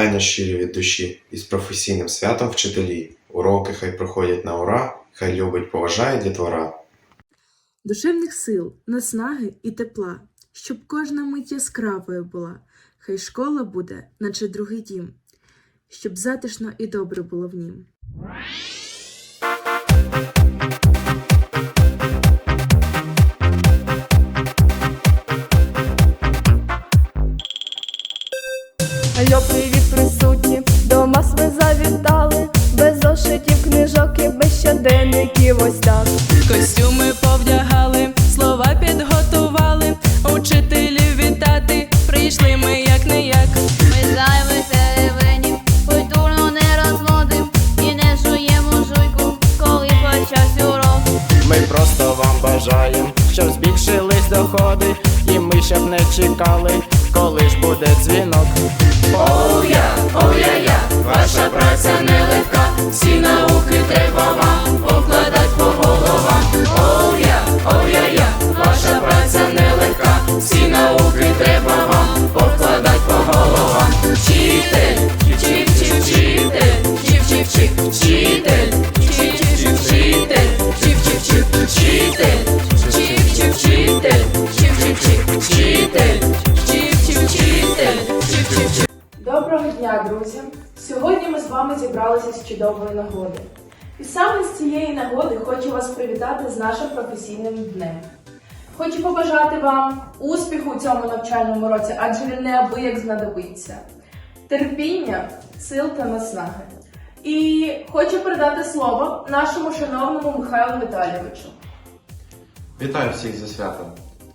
вітання щирі від душі із професійним святом вчителі. Уроки хай проходять на ура, хай любить, поважає дітвора. душевних сил, наснаги і тепла, щоб кожна мить яскравою була, хай школа буде, наче другий дім, щоб затишно і добре було в нім. Ось так. Костюми повдягали, слова підготували, учителів вітати, прийшли ми як не як. Ми зайвих теревенів, культурно не розводим і не жуємо жуйку, коли почався урок. Ми просто вам бажаємо, щоб збільшились доходи, і ми щоб не чекали, коли ж буде дзвінок. Оу-я, оу-я-я, ваша праця дня, друзі! Сьогодні ми з вами зібралися з чудової нагоди. І саме з цієї нагоди хочу вас привітати з нашим професійним днем. Хочу побажати вам успіху у цьому навчальному році, адже він неабияк знадобиться, терпіння, сил та наснаги. І хочу передати слово нашому шановному Михайлу Віталійовичу. Вітаю всіх зі святом!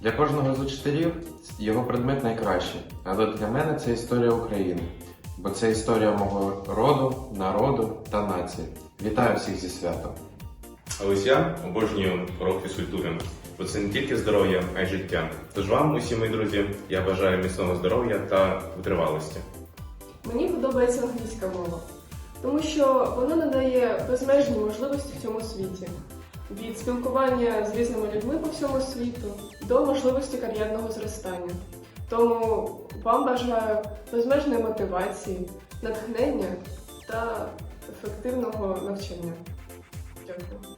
Для кожного з учителів його предмет найкращий, але для мене це історія України, бо це історія мого роду, народу та нації. Вітаю всіх зі святом! А ось я обожнюю урок фізкультури, бо це не тільки здоров'я, а й життя. Тож вам, усі мої друзі, я бажаю міцного здоров'я та витривалості. Мені подобається англійська мова, тому що вона надає безмежні можливості в цьому світі. Від спілкування з різними людьми по всьому світу до можливості кар'єрного зростання. Тому вам бажаю безмежної мотивації, натхнення та ефективного навчання. Дякую.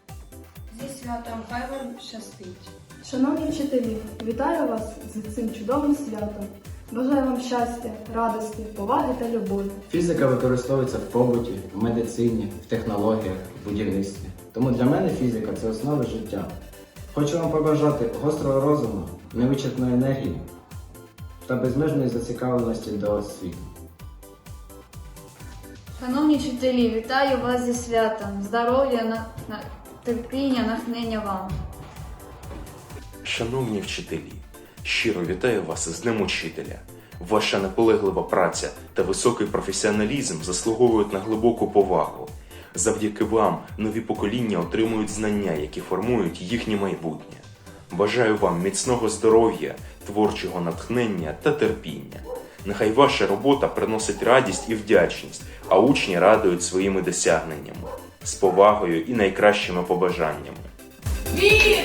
Зі святом хай вам щастить. Шановні вчителі, вітаю вас з цим чудовим святом. Бажаю вам щастя, радості, поваги та любові. Фізика використовується в побуті, в медицині, в технологіях, в будівництві. Тому для мене фізика це основа життя. Хочу вам побажати гострого розуму, невичерпної енергії та безмежної зацікавленості до освіти. Шановні вчителі, вітаю вас зі святом, здоров'я, на, на- терпіння, натхнення вам. Шановні вчителі, щиро вітаю вас з Днем Учителя. Ваша наполеглива праця та високий професіоналізм заслуговують на глибоку повагу. Завдяки вам нові покоління отримують знання, які формують їхнє майбутнє. Бажаю вам міцного здоров'я, творчого натхнення та терпіння. Нехай ваша робота приносить радість і вдячність, а учні радують своїми досягненнями, з повагою і найкращими побажаннями. Чи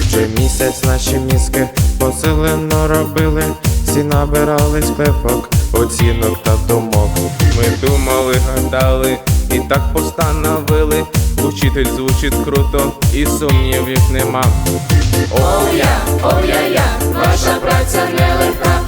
Вже місяць наші мізки поселено робили, всі набирали склепок, оцінок та думок. Ми думали, гадали і так постановили. Учитель звучить круто, і сумнівів нема. О, я, о, я, я, ваша праця нелегка,